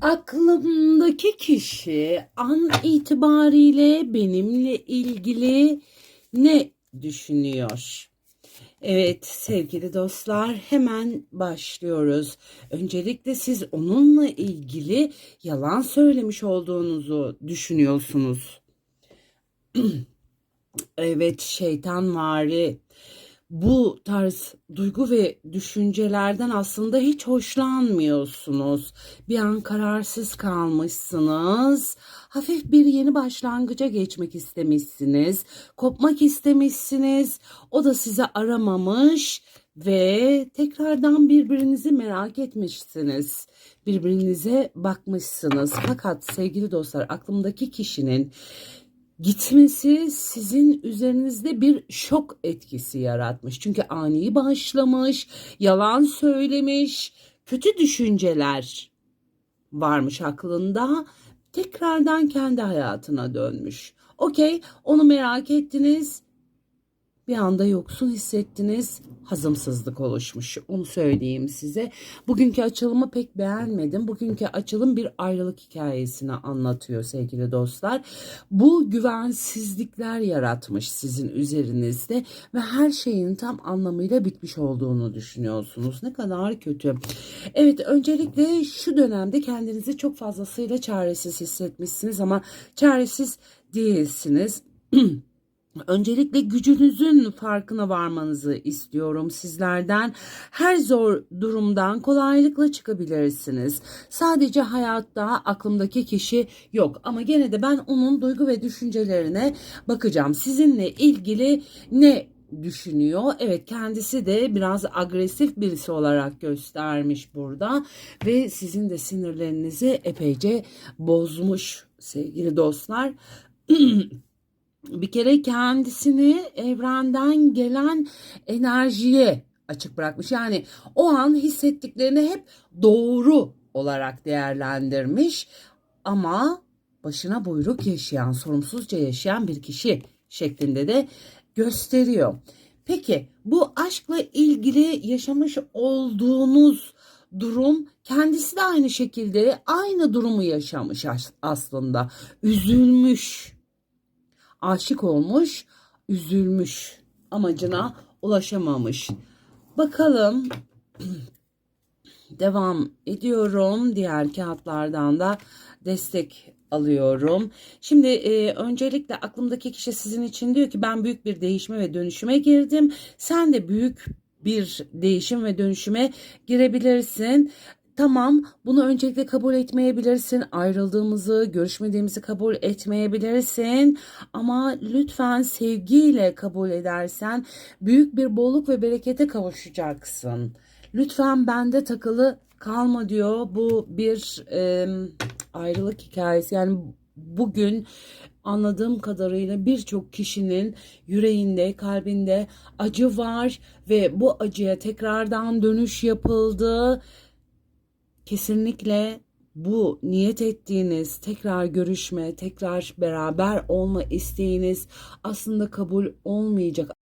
Aklımdaki kişi an itibariyle benimle ilgili ne düşünüyor? Evet sevgili dostlar hemen başlıyoruz. Öncelikle siz onunla ilgili yalan söylemiş olduğunuzu düşünüyorsunuz. Evet şeytan vari bu tarz duygu ve düşüncelerden aslında hiç hoşlanmıyorsunuz. Bir an kararsız kalmışsınız. Hafif bir yeni başlangıca geçmek istemişsiniz. Kopmak istemişsiniz. O da sizi aramamış ve tekrardan birbirinizi merak etmişsiniz. Birbirinize bakmışsınız. Fakat sevgili dostlar aklımdaki kişinin gitmesi sizin üzerinizde bir şok etkisi yaratmış. Çünkü ani başlamış, yalan söylemiş, kötü düşünceler varmış aklında. Tekrardan kendi hayatına dönmüş. Okey, onu merak ettiniz. Bir anda yoksun hissettiniz. Hazımsızlık oluşmuş. Onu söyleyeyim size. Bugünkü açılımı pek beğenmedim. Bugünkü açılım bir ayrılık hikayesini anlatıyor sevgili dostlar. Bu güvensizlikler yaratmış sizin üzerinizde ve her şeyin tam anlamıyla bitmiş olduğunu düşünüyorsunuz. Ne kadar kötü. Evet öncelikle şu dönemde kendinizi çok fazlasıyla çaresiz hissetmişsiniz ama çaresiz değilsiniz. Öncelikle gücünüzün farkına varmanızı istiyorum sizlerden. Her zor durumdan kolaylıkla çıkabilirsiniz. Sadece hayatta aklımdaki kişi yok ama gene de ben onun duygu ve düşüncelerine bakacağım. Sizinle ilgili ne düşünüyor. Evet kendisi de biraz agresif birisi olarak göstermiş burada ve sizin de sinirlerinizi epeyce bozmuş sevgili dostlar. bir kere kendisini evrenden gelen enerjiye açık bırakmış. Yani o an hissettiklerini hep doğru olarak değerlendirmiş ama başına buyruk yaşayan, sorumsuzca yaşayan bir kişi şeklinde de gösteriyor. Peki bu aşkla ilgili yaşamış olduğunuz durum kendisi de aynı şekilde aynı durumu yaşamış aslında. Üzülmüş aşık olmuş, üzülmüş, amacına ulaşamamış. Bakalım devam ediyorum. Diğer kağıtlardan da destek alıyorum. Şimdi e, öncelikle aklımdaki kişi sizin için diyor ki ben büyük bir değişime ve dönüşüme girdim. Sen de büyük bir değişim ve dönüşüme girebilirsin. Tamam, bunu öncelikle kabul etmeyebilirsin. Ayrıldığımızı, görüşmediğimizi kabul etmeyebilirsin. Ama lütfen sevgiyle kabul edersen büyük bir bolluk ve berekete kavuşacaksın. Lütfen bende takılı kalma diyor. Bu bir e, ayrılık hikayesi. Yani bugün anladığım kadarıyla birçok kişinin yüreğinde, kalbinde acı var ve bu acıya tekrardan dönüş yapıldı kesinlikle bu niyet ettiğiniz tekrar görüşme, tekrar beraber olma isteğiniz aslında kabul olmayacak.